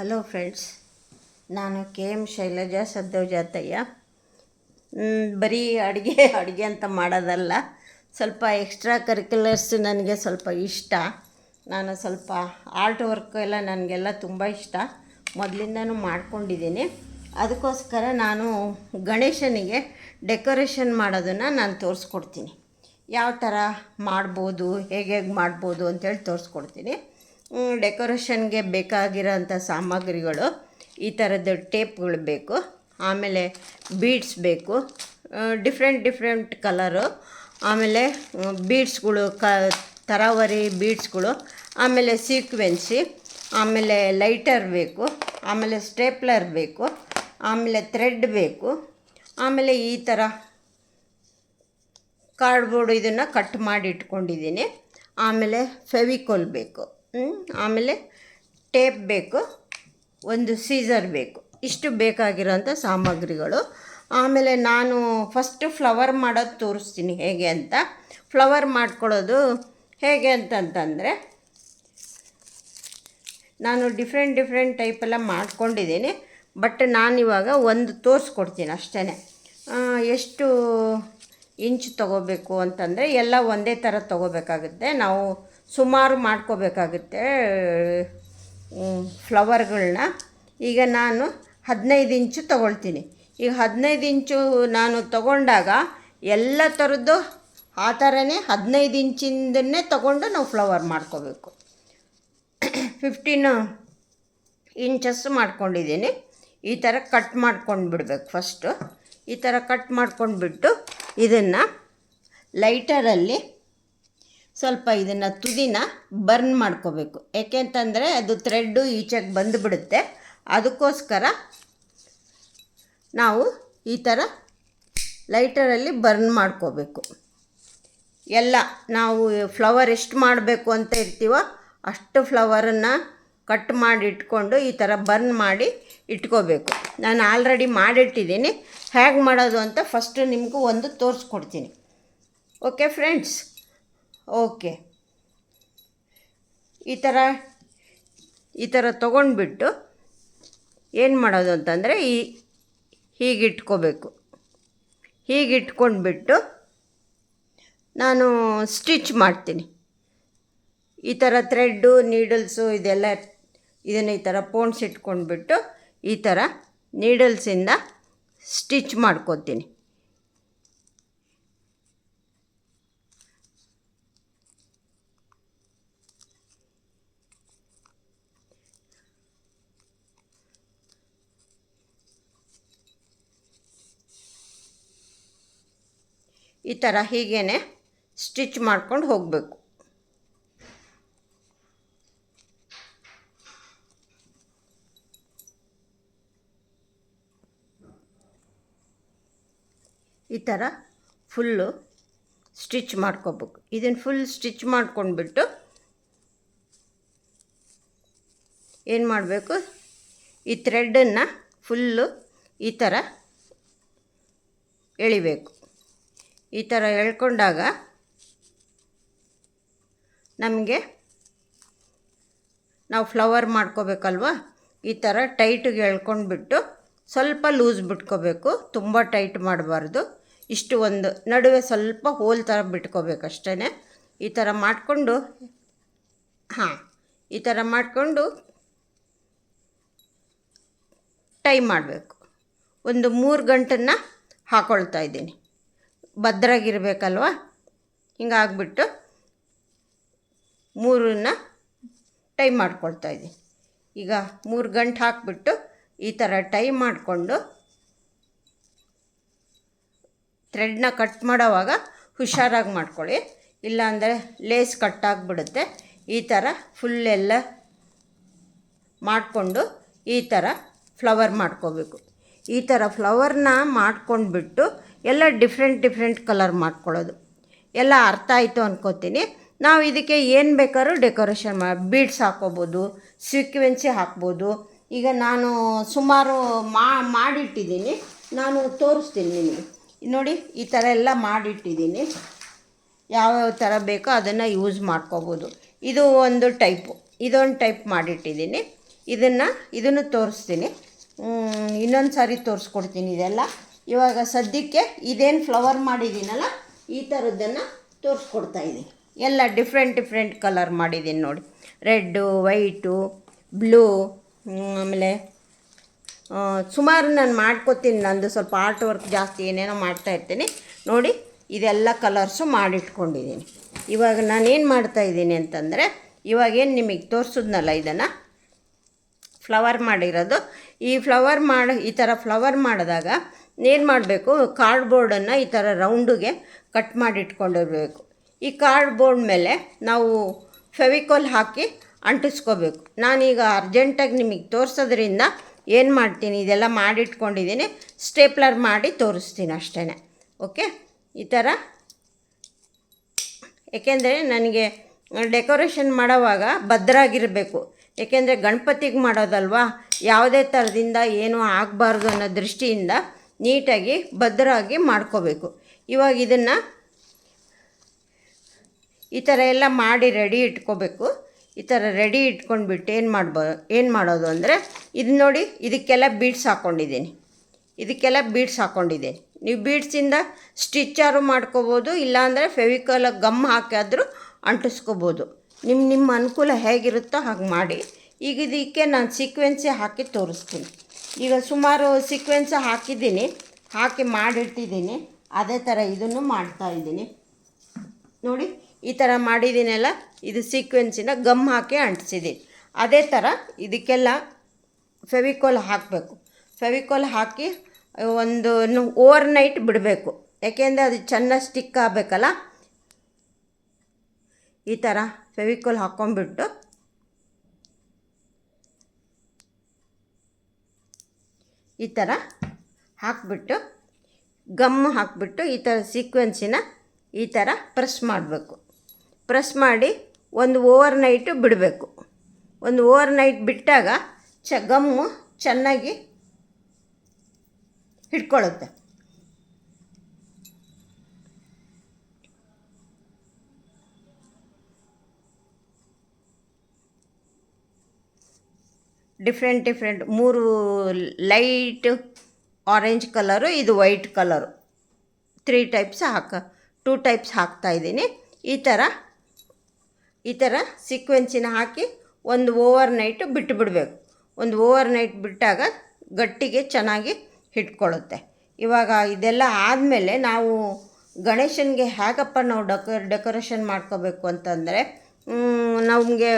Hello friends, ನಾನು K M Shailaja Saddojatayya. ಬರೀ ಅಡುಗೆ ಅಡುಗೆ ಅಂತ ಮಾಡೋದಲ್ಲ. ಸ್ವಲ್ಪ ಎಕ್ಸ್ಟ್ರಾ ಕರಿಕ್ಯುಲರ್ಸ್ ನನಗೆ ಸ್ವಲ್ಪ ಇಷ್ಟ. ನಾನು ಸ್ವಲ್ಪ ಆರ್ಟ್ ವರ್ಕ್ ಎಲ್ಲ ನನಗೆಲ್ಲ ತುಂಬ ಇಷ್ಟ. ಮೊದಲಿಂದನೂ ಮಾಡ್ಕೊಂಡಿದ್ದೀನಿ. ಅದಕ್ಕೋಸ್ಕರ ನಾನು ಗಣೇಶನಿಗೆ ಡೆಕೋರೇಷನ್ ಮಾಡೋದನ್ನು ನಾನು ತೋರಿಸ್ಕೊಡ್ತೀನಿ. ಯಾವ ಥರ ಮಾಡ್ಬೋದು, ಹೇಗೆ ಹೇಗೆ ಮಾಡ್ಬೋದು ಅಂತೇಳಿ ತೋರಿಸ್ಕೊಡ್ತೀನಿ. ಡೆಕೋರೇಷನ್ಗೆ ಬೇಕಾಗಿರೋಂಥ ಸಾಮಗ್ರಿಗಳು, ಈ ಥರದ್ದು ಟೇಪ್ಗಳು ಬೇಕು, ಆಮೇಲೆ ಬೀಡ್ಸ್ ಬೇಕು ಡಿಫ್ರೆಂಟ್ ಡಿಫ್ರೆಂಟ್ ಕಲರು, ಆಮೇಲೆ ಬೀಡ್ಸ್ಗಳು ಕ, ತರಾವರಿ ಬೀಡ್ಸ್ಗಳು, ಆಮೇಲೆ ಸೀಕ್ವೆನ್ಸಿ, ಆಮೇಲೆ ಲೈಟರ್ ಬೇಕು, ಆಮೇಲೆ ಸ್ಟೇಪ್ಲರ್ ಬೇಕು, ಆಮೇಲೆ ಥ್ರೆಡ್ ಬೇಕು, ಆಮೇಲೆ ಈ ಥರ ಕಾರ್ಡ್ಬೋರ್ಡ್ ಇದನ್ನು ಕಟ್ ಮಾಡಿ ಇಟ್ಕೊಂಡಿದ್ದೀನಿ, ಆಮೇಲೆ ಫೆವಿಕೋಲ್ ಬೇಕು? ಆಮೇಲೆ ಟೇಪ್ ಬೇಕು, ಒಂದು ಸೀಸರ್ ಬೇಕು. ಇಷ್ಟು ಬೇಕಾಗಿರೋಂಥ ಸಾಮಗ್ರಿಗಳು. ಆಮೇಲೆ ನಾನು ಫಸ್ಟು ಫ್ಲವರ್ ಮಾಡೋದು ತೋರಿಸ್ತೀನಿ ಹೇಗೆ ಅಂತ. ಫ್ಲವರ್ ಮಾಡ್ಕೊಳ್ಳೋದು ಹೇಗೆ ಅಂತಂತಂದರೆ, ನಾನು ಡಿಫ್ರೆಂಟ್ ಡಿಫ್ರೆಂಟ್ ಟೈಪೆಲ್ಲ ಮಾಡ್ಕೊಂಡಿದ್ದೀನಿ. ಬಟ್ ನಾನಿವಾಗ ಒಂದು ತೋರಿಸ್ಕೊಡ್ತೀನಿ ಅಷ್ಟೇ ಎಷ್ಟು ಇಂಚ್ ತೊಗೋಬೇಕು ಅಂತಂದರೆ ಎಲ್ಲ ಒಂದೇ ಥರ ತೊಗೋಬೇಕಾಗುತ್ತೆ. ನಾವು ಸುಮಾರು ಮಾಡ್ಕೋಬೇಕಾಗುತ್ತೆ ಫ್ಲವರ್ಗಳನ್ನ ಈಗ ನಾನು ಹದಿನೈದು ಇಂಚು ತಗೊಳ್ತೀನಿ. ಈಗ ಹದಿನೈದು ಇಂಚು ನಾನು ತಗೊಂಡಾಗ ಎಲ್ಲ ಥರದ್ದು ಆ ಥರನೇ ಹದಿನೈದು ಇಂಚಿಂದನೇ ತಗೊಂಡು ನಾವು ಫ್ಲವರ್ ಮಾಡ್ಕೋಬೇಕು. ಫಿಫ್ಟೀನ್ ಇಂಚಸ್ ಮಾಡ್ಕೊಂಡಿದ್ದೀನಿ. ಈ ಥರ ಕಟ್ ಮಾಡ್ಕೊಂಡು ಬಿಡಬೇಕು ಫಸ್ಟು ಈ ಥರ ಕಟ್ ಮಾಡ್ಕೊಂಡ್ಬಿಟ್ಟು ಇದನ್ನು ಲೈಟರಲ್ಲಿ ಸ್ವಲ್ಪ ಇದನ್ನು ತುದಿನ ಬರ್ನ್ ಮಾಡ್ಕೋಬೇಕು. ಯಾಕೆಂತಂದರೆ ಅದು ಥ್ರೆಡ್ಡು ಈಚೆಗೆ ಬಂದುಬಿಡುತ್ತೆ. ಅದಕ್ಕೋಸ್ಕರ ನಾವು ಈ ಥರ ಲೈಟರಲ್ಲಿ ಬರ್ನ್ ಮಾಡ್ಕೋಬೇಕು. ಎಲ್ಲ ನಾವು ಫ್ಲವರ್ ಎಷ್ಟು ಮಾಡಬೇಕು ಅಂತ ಇರ್ತೀವೋ ಅಷ್ಟು ಫ್ಲವರನ್ನು ಕಟ್ ಮಾಡಿ ಇಟ್ಕೊಂಡು ಈ ಥರ ಬರ್ನ್ ಮಾಡಿ ಇಟ್ಕೋಬೇಕು. ನಾನು ಆಲ್ರೆಡಿ ಮಾಡಿಟ್ಟಿದ್ದೀನಿ. ಹೇಗೆ ಮಾಡೋದು ಅಂತ ಫಸ್ಟು ನಿಮಗೂ ಒಂದು ತೋರಿಸ್ಕೊಡ್ತೀನಿ. Okay friends okay. ಈ ಥರ ಈ ಥರ ತೊಗೊಂಡ್ಬಿಟ್ಟು ಏನು ಮಾಡೋದು ಅಂತಂದರೆ ಈ ಹೀಗೆ ಇಟ್ಕೋಬೇಕು ಹೀಗೆ ಇಟ್ಕೊಂಡ್ಬಿಟ್ಟು ನಾನು ಸ್ಟಿಚ್ ಮಾಡ್ತೀನಿ. ಈ ಥರ ಥ್ರೆಡ್ಡು, ನೀಡಲ್ಸು ಇದೆಲ್ಲ, ಇದನ್ನು ಈ ಥರ ಪೋಣ್ಸ್ ಇಟ್ಕೊಂಡ್ಬಿಟ್ಟು ಈ ಥರ ನೀಡಲ್ಸಿಂದ ಸ್ಟಿಚ್ ಮಾಡ್ಕೊತೀನಿ. ಈ ಥರ ಹೀಗೇ ಸ್ಟಿಚ್ ಮಾಡ್ಕೊಂಡು ಹೋಗಬೇಕು. ಈ ಥರ ಫುಲ್ಲು ಸ್ಟಿಚ್ ಮಾಡ್ಕೋಬೇಕು. ಇದನ್ನು ಫುಲ್ ಸ್ಟಿಚ್ ಮಾಡ್ಕೊಂಡ್ಬಿಟ್ಟು ಏನು ಮಾಡಬೇಕು? ಈ ಥ್ರೆಡ್ಡನ್ನು ಫುಲ್ಲು ಈ ಥರ ಎಳಿಬೇಕು. ಈ ಥರ ಎಳ್ಕೊಂಡಾಗ ನಮಗೆ ನಾವು ಫ್ಲವರ್ ಮಾಡ್ಕೋಬೇಕಲ್ವ? ಈ ಥರ ಟೈಟಿಗೆ ಎಳ್ಕೊಂಡ್ಬಿಟ್ಟು ಸ್ವಲ್ಪ ಲೂಸ್ ಬಿಟ್ಕೋಬೇಕು. ತುಂಬ ಟೈಟ್ ಮಾಡಬಾರ್ದು. ಇಷ್ಟು ಒಂದು ನಡುವೆ ಸ್ವಲ್ಪ ಹೋಲ್ ಥರ ಬಿಟ್ಕೋಬೇಕು ಅಷ್ಟೇ ಈ ಥರ ಮಾಡಿಕೊಂಡು, ಹಾಂ, ಈ ಥರ ಮಾಡಿಕೊಂಡು ಟೈ ಮಾಡಬೇಕು. ಒಂದು ಮೂರು ಗಂಟನ್ನು ಹಾಕ್ಕೊಳ್ತಾ ಇದ್ದೀನಿ. ಭದ್ರಾಗಿರ್ಬೇಕಲ್ವ? ಹಿಂಗಾಗ್ಬಿಟ್ಟು ಮೂರನ್ನ ಟೈ ಮಾಡ್ಕೊಳ್ತಾ ಇದ್ದೀನಿ. ಈಗ ಮೂರು ಗಂಟೆ ಹಾಕ್ಬಿಟ್ಟು ಈ ಥರ ಟೈ ಮಾಡಿಕೊಂಡು ಥ್ರೆಡ್ನ ಕಟ್ ಮಾಡೋವಾಗ ಹುಷಾರಾಗಿ ಮಾಡ್ಕೊಳ್ಳಿ. ಇಲ್ಲಾಂದರೆ ಲೇಸ್ ಕಟ್ಟಾಗ್ಬಿಡುತ್ತೆ ಈ ಥರ ಫುಲ್ ಎಲ್ಲ ಮಾಡಿಕೊಂಡು ಈ ಥರ ಫ್ಲವರ್ ಮಾಡ್ಕೋಬೇಕು. ಈ ಥರ ಫ್ಲವರ್ನ ಮಾಡ್ಕೊಂಡ್ಬಿಟ್ಟು ಎಲ್ಲ ಡಿಫ್ರೆಂಟ್ ಡಿಫ್ರೆಂಟ್ ಕಲರ್ ಮಾಡ್ಕೊಳ್ಳೋದು. ಎಲ್ಲ ಅರ್ಥ ಆಯಿತು ಅನ್ಕೋತೀನಿ. ನಾವು ಇದಕ್ಕೆ ಏನು ಬೇಕಾದ್ರೂ ಡೆಕೋರೇಷನ್ ಮಾ ಬೀಡ್ಸ್ ಹಾಕ್ಕೋಬೋದು ಸೀಕ್ವೆನ್ಸಿ ಹಾಕ್ಬೋದು. ಈಗ ನಾನು ಸುಮಾರು ಮಾಡಿಟ್ಟಿದ್ದೀನಿ. ನಾನು ತೋರಿಸ್ತೀನಿ ನಿಮಗೆ. ನೋಡಿ, ಈ ಥರ ಎಲ್ಲ ಮಾಡಿಟ್ಟಿದ್ದೀನಿ. ಯಾವ್ಯಾವ ಥರ ಬೇಕೋ ಅದನ್ನು ಯೂಸ್ ಮಾಡ್ಕೋಬೋದು. ಇದು ಒಂದು ಟೈಪು ಇದೊಂದು ಟೈಪ್ ಮಾಡಿಟ್ಟಿದ್ದೀನಿ. ಇದನ್ನು ಇದನ್ನು ತೋರಿಸ್ತೀನಿ. ಇನ್ನೊಂದು ಸಾರಿ ತೋರಿಸ್ಕೊಡ್ತೀನಿ ಇದೆಲ್ಲ. ಇವಾಗ ಸದ್ಯಕ್ಕೆ ಇದೇನು ಫ್ಲವರ್ ಮಾಡಿದ್ದೀನಲ್ಲ ಈ ಥರದ್ದನ್ನು ತೋರಿಸ್ಕೊಡ್ತಾ ಇದ್ದೀನಿ ಎಲ್ಲ ಡಿಫ್ರೆಂಟ್ ಡಿಫ್ರೆಂಟ್ ಕಲರ್ ಮಾಡಿದ್ದೀನಿ ನೋಡಿ. ರೆಡ್ಡು ವೈಟು ಬ್ಲೂ ಆಮೇಲೆ ಸುಮಾರು ನಾನು ಮಾಡ್ಕೋತೀನಿ, ನಂದು ಸ್ವಲ್ಪ ಆರ್ಟ್ ವರ್ಕ್ ಜಾಸ್ತಿ ಏನೇನೋ ಮಾಡ್ತಾ ಇರ್ತೀನಿ. ನೋಡಿ, ಇದೆಲ್ಲ ಕಲರ್ಸು ಮಾಡಿಟ್ಕೊಂಡಿದ್ದೀನಿ ಇವಾಗ ನಾನೇನು ಮಾಡ್ತಾ ಇದ್ದೀನಿ ಅಂತಂದರೆ ಇವಾಗೇನು ನಿಮಗೆ ತೋರಿಸಿದ್ನಲ್ಲ ಇದನ್ನು? ಫ್ಲವರ್ ಮಾಡಿರೋದು. ಈ ಫ್ಲವರ್ ಮಾಡಿ, ಈ ಥರ ಫ್ಲವರ್ ಮಾಡಿದಾಗ ಏನು ಮಾಡಬೇಕು? ಕಾರ್ಡ್ಬೋರ್ಡನ್ನು ಈ ಥರ ರೌಂಡಿಗೆ ಕಟ್ ಮಾಡಿ ಇಟ್ಕೊಂಡಿರಬೇಕು. ಈ ಕಾರ್ಡ್ಬೋರ್ಡ್ ಮೇಲೆ ನಾವು ಫೆವಿಕೋಲ್ ಹಾಕಿ ಅಂಟಿಸ್ಕೋಬೇಕು. ನಾನೀಗ ಅರ್ಜೆಂಟಾಗಿ ನಿಮಗೆ ತೋರಿಸೋದ್ರಿಂದ ಏನು ಮಾಡ್ತೀನಿ? ಇದೆಲ್ಲ ಮಾಡಿಟ್ಕೊಂಡಿದ್ದೀನಿ ಸ್ಟೇಪ್ಲರ್ ಮಾಡಿ ತೋರಿಸ್ತೀನಿ ಅಷ್ಟೇ ಓಕೆ ಈ ಥರ ಏಕೆಂದರೆ ನನಗೆ ಡೆಕೋರೇಷನ್ ಮಾಡೋವಾಗ ಭದ್ರಾಗಿರಬೇಕು. ಏಕೆಂದರೆ ಗಣಪತಿಗೆ ಮಾಡೋದಲ್ವಾ? ಯಾವುದೇ ಥರದಿಂದ ಏನೂ ಆಗಬಾರ್ದು ಅನ್ನೋ ದೃಷ್ಟಿಯಿಂದ ನೀಟಾಗಿ ಭದ್ರವಾಗಿ ಮಾಡ್ಕೋಬೇಕು. ಇವಾಗ ಇದನ್ನು ಈ ಥರ ಎಲ್ಲ ಮಾಡಿ ರೆಡಿ ಇಟ್ಕೋಬೇಕು. ಈ ಥರ ರೆಡಿ ಇಟ್ಕೊಂಡ್ಬಿಟ್ಟು ಏನು ಮಾಡ್ಬೋ, ಏನು ಮಾಡೋದು ಅಂದರೆ ಇದು ನೋಡಿ ಇದಕ್ಕೆಲ್ಲ ಬೀಡ್ಸ್ ಹಾಕ್ಕೊಂಡಿದ್ದೀನಿ ಇದಕ್ಕೆಲ್ಲ ಬೀಡ್ಸ್ ಹಾಕ್ಕೊಂಡಿದ್ದೀನಿ ನೀವು ಬೀಡ್ಸಿಂದ ಸ್ಟಿಚ್ಚಾರು ಮಾಡ್ಕೋಬೋದು, ಇಲ್ಲಾಂದರೆ ಫೆವಿಕಲ್ ಗಮ್ ಹಾಕಾದರೂ ಅಂಟಿಸ್ಕೋಬೋದು. ನಿಮ್ಮ ನಿಮ್ಮ ಅನುಕೂಲ ಹೇಗಿರುತ್ತೋ ಹಾಗೆ ಮಾಡಿ. ಈಗ ಇದಕ್ಕೆ ನಾನು ಸೀಕ್ವೆನ್ಸೇ ಹಾಕಿ ತೋರಿಸ್ತೀನಿ. ಈಗ ಸುಮಾರು ಸೀಕ್ವೆನ್ಸ್ ಹಾಕಿದ್ದೀನಿ. ಹಾಕಿ ಮಾಡಿಟ್ಟಿದ್ದೀನಿ. ಅದೇ ಥರ ಇದನ್ನು ಮಾಡ್ತಾ ಇದ್ದೀನಿ. ನೋಡಿ, ಈ ಥರ ಮಾಡಿದ್ದೀನಲ್ಲ, ಇದು ಸೀಕ್ವೆನ್ಸಿನ ಗಮ್ ಹಾಕಿ ಅಂಟಿಸಿದ್ದೀನಿ. ಅದೇ ಥರ ಇದಕ್ಕೆಲ್ಲ ಫೆವಿಕೋಲ್ ಹಾಕಬೇಕು. ಫೆವಿಕೋಲ್ ಹಾಕಿ ಒಂದು ಓವರ್ ನೈಟ್ ಬಿಡಬೇಕು. ಯಾಕೆಂದರೆ ಅದು ಚೆನ್ನಾಗಿ ಸ್ಟಿಕ್ ಆಗಬೇಕಲ್ಲ? ಈ ಥರ ಫೆವಿಕೋಲ್ ಹಾಕ್ಕೊಂಬಿಟ್ಟು ಈ ಥರ ಹಾಕ್ಬಿಟ್ಟು, ಗಮ್ ಹಾಕ್ಬಿಟ್ಟು ಈ ಥರ ಸೀಕ್ವೆನ್ಸಿನ ಈ ಥರ ಪ್ರೆಸ್ ಮಾಡಬೇಕು. ಪ್ರೆಸ್ ಮಾಡಿ ಒಂದು ಓವರ್ ನೈಟು ಬಿಡಬೇಕು. ಒಂದು ಓವರ್ ನೈಟ್ ಬಿಟ್ಟಾಗ ಚ, ಗಮ್ಮು ಚೆನ್ನಾಗಿ ಹಿಡ್ಕೊಳ್ಳುತ್ತೆ. ಡಿಫ್ರೆಂಟ್ ಡಿಫ್ರೆಂಟ್ ಮೂರು ಲೈಟ್ ಆರೆಂಜ್ ಕಲರು ಇದು ವೈಟ್ ಕಲರು ತ್ರೀ ಟೈಪ್ಸ್ ಹಾಕ ಟೂ ಟೈಪ್ಸ್ ಹಾಕ್ತಾ ಇದ್ದೀನಿ. ಈ ಥರ ಈ ಥರ ಸೀಕ್ವೆನ್ಸಿನ ಹಾಕಿ ಒಂದು ಓವರ್ ನೈಟು ಬಿಟ್ಟು ಬಿಡಬೇಕು. ಒಂದು ಓವರ್ ನೈಟ್ ಬಿಟ್ಟಾಗ ಗಟ್ಟಿಗೆ ಚೆನ್ನಾಗಿ ಹಿಡ್ಕೊಳ್ಳುತ್ತೆ. ಇವಾಗ ಇದೆಲ್ಲ ಆದಮೇಲೆ ನಾವು ಗಣೇಶನಿಗೆ ಹೇಗಪ್ಪ ನಾವು ಡೆಕೋ ಡೆಕೋರೇಷನ್ ಮಾಡ್ಕೋಬೇಕು ಅಂತಂದರೆ ನಮಗೆ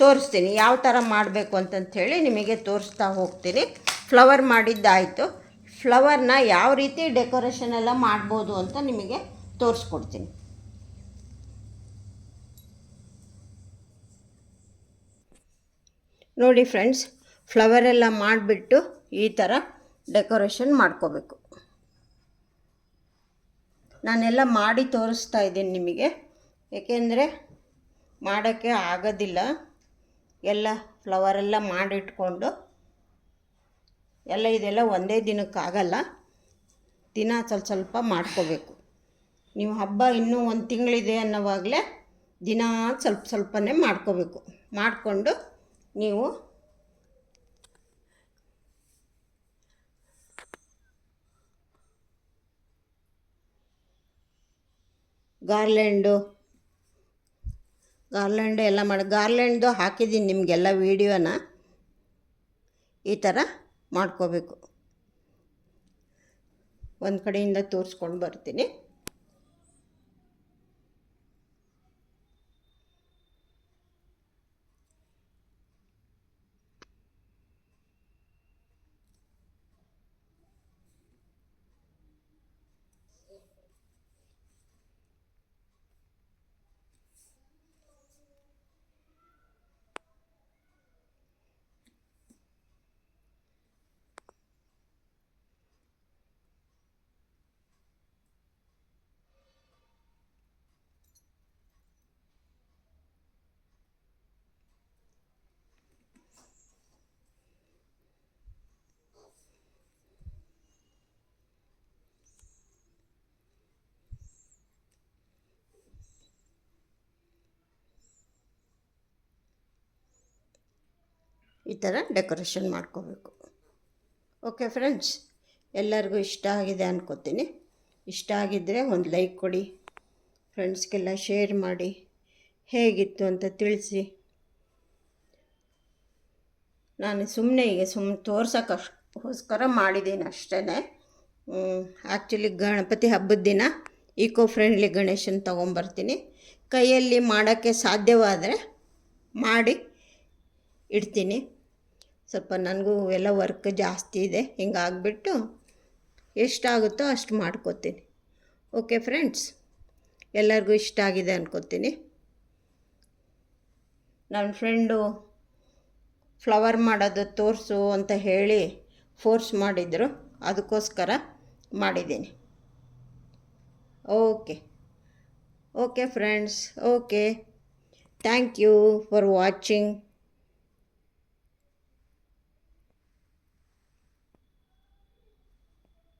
ತೋರಿಸ್ತೀನಿ. ಯಾವ ಥರ ಮಾಡಬೇಕು ಅಂತಂಥೇಳಿ ನಿಮಗೆ ತೋರಿಸ್ತಾ ಹೋಗ್ತೀನಿ. ಫ್ಲವರ್ ಮಾಡಿದ್ದಾಯಿತು. ಫ್ಲವರ್ನ ಯಾವ ರೀತಿ ಡೆಕೋರೇಷನ್ ಎಲ್ಲ ಮಾಡ್ಬೋದು ಅಂತ ನಿಮಗೆ ತೋರಿಸ್ಕೊಡ್ತೀನಿ. ನೋಡಿ ಫ್ರೆಂಡ್ಸ್ ಫ್ಲವರ್ ಎಲ್ಲ ಮಾಡಿಬಿಟ್ಟು ಈ ಥರ ಡೆಕೋರೇಷನ್ ಮಾಡ್ಕೋಬೇಕು. ನಾನೆಲ್ಲ ಮಾಡಿ ತೋರಿಸ್ತಾ ಇದ್ದೀನಿ ನಿಮಗೆ. ಏಕೆಂದರೆ ಮಾಡೋಕ್ಕೆ ಆಗೋದಿಲ್ಲ. ಎಲ್ಲ ಫ್ಲವರೆಲ್ಲ ಮಾಡಿಟ್ಕೊಂಡು ಎಲ್ಲ ಇದೆಲ್ಲ ಒಂದೇ ದಿನಕ್ಕಾಗಲ್ಲ ದಿನ ಸ್ವಲ್ಪ ಸ್ವಲ್ಪ ಮಾಡ್ಕೋಬೇಕು. ನೀವು ಹಬ್ಬ ಇನ್ನೂ ಒಂದು ತಿಂಗಳಿದೆ ಅನ್ನೋವಾಗಲೇ ದಿನ ಸ್ವಲ್ಪ ಸ್ವಲ್ಪನೇ ಮಾಡ್ಕೋಬೇಕು. ಮಾಡಿಕೊಂಡು ನೀವು ಗಾರ್ಲೆಂಡು ಗಾರ್ಲೆಂಡು ಎಲ್ಲ ಮಾಡಿ ಗಾರ್ಲೆಂಡ್ದು ಹಾಕಿದ್ದೀನಿ ನಿಮಗೆಲ್ಲ ವೀಡಿಯೋನ. ಈ ಥರ ಮಾಡ್ಕೋಬೇಕು. ಒಂದು ಕಡೆಯಿಂದ ತೋರಿಸ್ಕೊಂಡು ಬರ್ತೀನಿ. ಈ ಥರ ಡೆಕೋರೇಷನ್ ಮಾಡ್ಕೋಬೇಕು. ಓಕೆ ಫ್ರೆಂಡ್ಸ್ ಎಲ್ಲರಿಗೂ ಇಷ್ಟ ಆಗಿದೆ ಅನ್ಕೋತೀನಿ. ಇಷ್ಟ ಆಗಿದ್ದರೆ ಒಂದು ಲೈಕ್ ಕೊಡಿ. ಫ್ರೆಂಡ್ಸ್ಗೆಲ್ಲ ಶೇರ್ ಮಾಡಿ. ಹೇಗಿತ್ತು ಅಂತ ತಿಳಿಸಿ. ನಾನು ಸುಮ್ಮನೆ ಈಗ ಸುಮ್ಮನೆ ತೋರ್ಸೋಕ್ಕೋಸ್ಕರ ಮಾಡಿದ್ದೀನಿ ಅಷ್ಟೇ ಆ್ಯಕ್ಚುಲಿ ಗಣಪತಿ ಹಬ್ಬದ ದಿನ ಈಕೋ ಫ್ರೆಂಡ್ಲಿ ಗಣೇಶನ ತೊಗೊಂಬರ್ತೀನಿ. ಕೈಯಲ್ಲಿ ಮಾಡೋಕ್ಕೆ ಸಾಧ್ಯವಾದರೆ ಮಾಡಿ ಇಡ್ತೀನಿ. ಸ್ವಲ್ಪ ನನಗೂ ಎಲ್ಲ ವರ್ಕ್ ಜಾಸ್ತಿ ಇದೆ ಹಿಂಗಾಗ್ಬಿಟ್ಟು ಎಷ್ಟಾಗುತ್ತೋ ಅಷ್ಟು ಮಾಡ್ಕೋತೀನಿ. ಓಕೆ ಫ್ರೆಂಡ್ಸ್ ಎಲ್ಲರಿಗೂ ಇಷ್ಟ ಆಗಿದೆ ಅನ್ಕೋತೀನಿ. ನನ್ನ ಫ್ರೆಂಡು ಫ್ಲವರ್ ಮಾಡೋದು ತೋರಿಸು ಅಂತ ಹೇಳಿ ಫೋರ್ಸ್ ಮಾಡಿದರು, ಅದಕ್ಕೋಸ್ಕರ ಮಾಡಿದ್ದೀನಿ. Okay okay friends okay thank you for watching